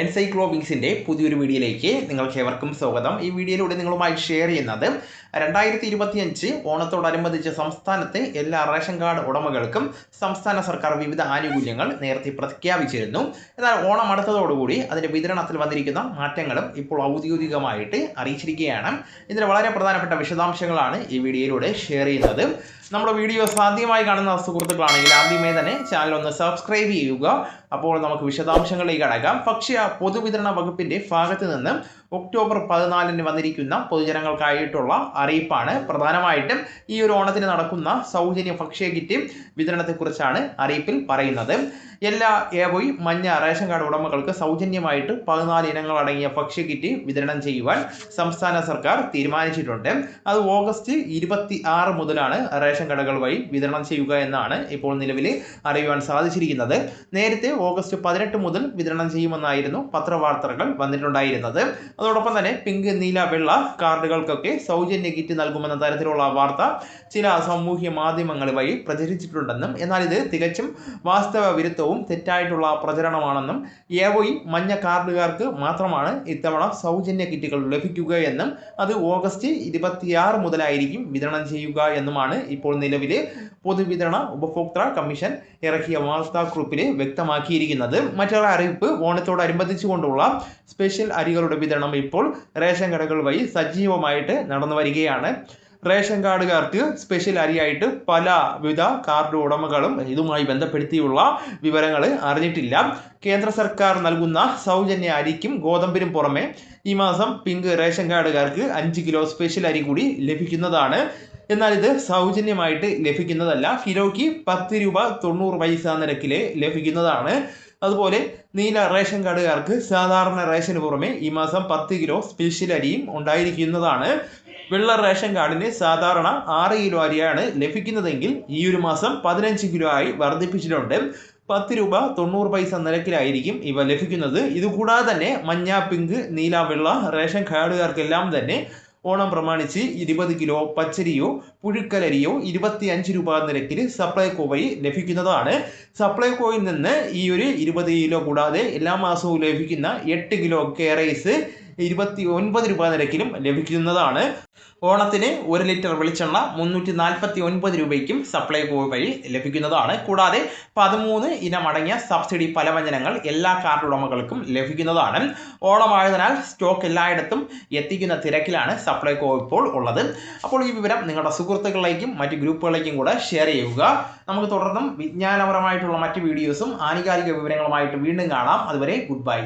എൻസൈക്ലോബിങ്സിന്റെ പുതിയൊരു വീഡിയോയിലേക്ക് നിങ്ങൾക്ക് ഏവർക്കും സ്വാഗതം. ഈ വീഡിയോയിലൂടെ നിങ്ങളുമായി ഷെയർ ചെയ്യുന്നത് രണ്ടായിരത്തി ഇരുപത്തിയഞ്ച് ഓണത്തോടനുബന്ധിച്ച് സംസ്ഥാനത്തെ എല്ലാ റേഷൻ കാർഡ് ഉടമകൾക്കും സംസ്ഥാന സർക്കാർ വിവിധ ആനുകൂല്യങ്ങൾ നേരത്തെ പ്രഖ്യാപിച്ചിരുന്നു. എന്നാൽ ഓണം അടുത്തതോടുകൂടി അതിന്റെ വിതരണത്തിൽ വന്നിരിക്കുന്ന മാറ്റങ്ങളും ഇപ്പോൾ ഔദ്യോഗികമായിട്ട് അറിയിച്ചിരിക്കുകയാണ്. ഇതിന് വളരെ പ്രധാനപ്പെട്ട വിശദാംശങ്ങളാണ് ഈ വീഡിയോയിലൂടെ ഷെയർ ചെയ്യുന്നത്. നമ്മുടെ വീഡിയോ സാധ്യമായി കാണുന്ന സുഹൃത്തുക്കളാണെങ്കിൽ ആദ്യമേ തന്നെ ചാനൽ ഒന്ന് സബ്സ്ക്രൈബ് ചെയ്യുക. അപ്പോൾ നമുക്ക് വിശദാംശങ്ങളിലേക്ക് കടക്കാം ഭക്ഷ്യ പൊതുവിതരണ വകുപ്പിന്റെ ഭാഗത്ത് നിന്ന് ഒക്ടോബർ പതിനാലിന് വന്നിരിക്കുന്ന പൊതുജനങ്ങൾക്കായിട്ടുള്ള അറിയിപ്പാണ്. പ്രധാനമായിട്ടും ഈ ഒരു ഓണത്തിന് നടക്കുന്ന സൗജന്യ ഭക്ഷ്യ കിറ്റ് വിതരണത്തെക്കുറിച്ചാണ് അറിയിപ്പിൽ പറയുന്നത്. എല്ലാ ഏവോയും മഞ്ഞ റേഷൻ കാർഡ് ഉടമകൾക്ക് സൗജന്യമായിട്ട് പതിനാല് ഇനങ്ങൾ അടങ്ങിയ ഭക്ഷ്യ കിറ്റ് വിതരണം ചെയ്യുവാൻ സംസ്ഥാന സർക്കാർ തീരുമാനിച്ചിട്ടുണ്ട്. അത് ഓഗസ്റ്റ് ഇരുപത്തി ആറ് മുതലാണ് റേഷൻ കടകൾ വഴി വിതരണം ചെയ്യുക എന്നാണ് ഇപ്പോൾ നിലവിൽ അറിയുവാൻ സാധിച്ചിരിക്കുന്നത്. നേരത്തെ ഓഗസ്റ്റ് പതിനെട്ട് മുതൽ വിതരണം ചെയ്യുമെന്നായിരുന്നു പത്രവാർത്തകൾ വന്നിട്ടുണ്ടായിരുന്നത്. അതോടൊപ്പം തന്നെ പിങ്ക് നീല വെള്ള കാർഡുകൾക്കൊക്കെ സൗജന്യ കിറ്റ് നൽകുമെന്ന തരത്തിലുള്ള വാർത്ത ചില സാമൂഹ്യ മാധ്യമങ്ങൾ വഴി പ്രചരിച്ചിട്ടുണ്ടെന്നും എന്നാൽ ഇത് തികച്ചും വാസ്തവ വിരുദ്ധവും തെറ്റായിട്ടുള്ള പ്രചരണമാണെന്നും ഏവോയി മഞ്ഞ കാർഡുകാർക്ക് മാത്രമാണ് ഇത്തവണ സൗജന്യ കിറ്റുകൾ ലഭിക്കുക എന്നും അത് ഓഗസ്റ്റ് ഇരുപത്തിയാറ് മുതലായിരിക്കും വിതരണം ചെയ്യുക എന്നുമാണ് ഇപ്പോൾ നിലവിലെ പൊതുവിതരണ ഉപഭോക്തൃ കമ്മീഷൻ ഇറക്കിയ വാർത്താക്കുറിപ്പിൽ വ്യക്തമാക്കിയിരിക്കുന്നത്. മറ്റൊരു അറിയിപ്പ് ഓണത്തോടനുബന്ധിച്ചുകൊണ്ടുള്ള സ്പെഷ്യൽ അരികളുടെ വിതരണം ഇപ്പോൾ റേഷൻ കടകൾ വഴി സജീവമായിട്ട് നടന്നു വരികയാണ്. റേഷൻ കാർഡുകാർക്ക് സ്പെഷ്യൽ അരിയായിട്ട് പല വിധ കാർഡ് ഉടമകളും ഇതുമായി ബന്ധപ്പെടുത്തിയുള്ള വിവരങ്ങൾ അറിഞ്ഞിട്ടില്ല. കേന്ദ്ര സർക്കാർ നൽകുന്ന സൗജന്യ അരിക്കും ഗോതമ്പിനും പുറമെ ഈ മാസം പിങ്ക് റേഷൻ കാർഡുകാർക്ക് അഞ്ച് കിലോ സ്പെഷ്യൽ അരി കൂടി ലഭിക്കുന്നതാണ്. എന്നാൽ ഇത് സൗജന്യമായിട്ട് ലഭിക്കുന്നതല്ല. കിലോയ്ക്ക് പത്ത് രൂപ തൊണ്ണൂറ് പൈസ നിരക്കിൽ ലഭിക്കുന്നതാണ്. അതുപോലെ നീല റേഷൻ കാർഡുകാർക്ക് സാധാരണ റേഷന് പുറമെ ഈ മാസം പത്ത് കിലോ സ്പെഷ്യൽ അരിയും ഉണ്ടായിരിക്കുന്നതാണ്. വെള്ള റേഷൻ കാർഡിന് സാധാരണ ആറ് കിലോ അരിയാണ് ലഭിക്കുന്നതെങ്കിൽ ഈ ഒരു മാസം പതിനഞ്ച് കിലോ ആയി വർദ്ധിപ്പിച്ചിട്ടുണ്ട്. പത്ത് രൂപ തൊണ്ണൂറ് പൈസ നിരക്കിലായിരിക്കും ഇവ ലഭിക്കുന്നത്. ഇതുകൂടാതെ തന്നെ മഞ്ഞ പിങ്ക് നീല വെള്ള റേഷൻ കാർഡുകാർക്കെല്ലാം തന്നെ ഓണം പ്രമാണിച്ച് ഇരുപത് കിലോ പച്ചരിയോ പുഴുക്കലരിയോ ഇരുപത്തി അഞ്ച് രൂപ നിരക്കിൽ സപ്ലൈകോ വഴി ലഭിക്കുന്നതാണ്. സപ്ലൈകോയിൽ നിന്ന് ഈ ഒരു ഇരുപത് കിലോ കൂടാതെ എല്ലാ മാസവും ലഭിക്കുന്ന എട്ട് കിലോ കേറൈസ് ഇരുപത്തി ഒൻപത് രൂപ നിരക്കിലും ലഭിക്കുന്നതാണ്. ഓണത്തിന് ഒരു ലിറ്റർ വെളിച്ചെണ്ണ മുന്നൂറ്റി നാൽപ്പത്തി ഒൻപത് രൂപയ്ക്കും സപ്ലൈകോ വഴി ലഭിക്കുന്നതാണ്. കൂടാതെ പതിമൂന്ന് ഇനം അടങ്ങിയ സബ്സിഡി പലവ്യഞ്ജനങ്ങൾ എല്ലാ കാർഡ് ഉടമകൾക്കും ലഭിക്കുന്നതാണ്. ഓണമായതിനാൽ സ്റ്റോക്ക് എല്ലായിടത്തും എത്തിക്കുന്ന തിരക്കിലാണ് സപ്ലൈകോ ഇപ്പോൾ ഉള്ളത്. അപ്പോൾ ഈ വിവരം നിങ്ങളുടെ സുഹൃത്തുക്കളിലേക്കും മറ്റ് ഗ്രൂപ്പുകളിലേക്കും കൂടെ ഷെയർ ചെയ്യുക. നമുക്ക് തുടർന്നും വിജ്ഞാനപരമായിട്ടുള്ള മറ്റ് വീഡിയോസും ആനുകാലിക വിവരങ്ങളുമായിട്ട് വീണ്ടും കാണാം. അതുവരെ ഗുഡ് ബൈ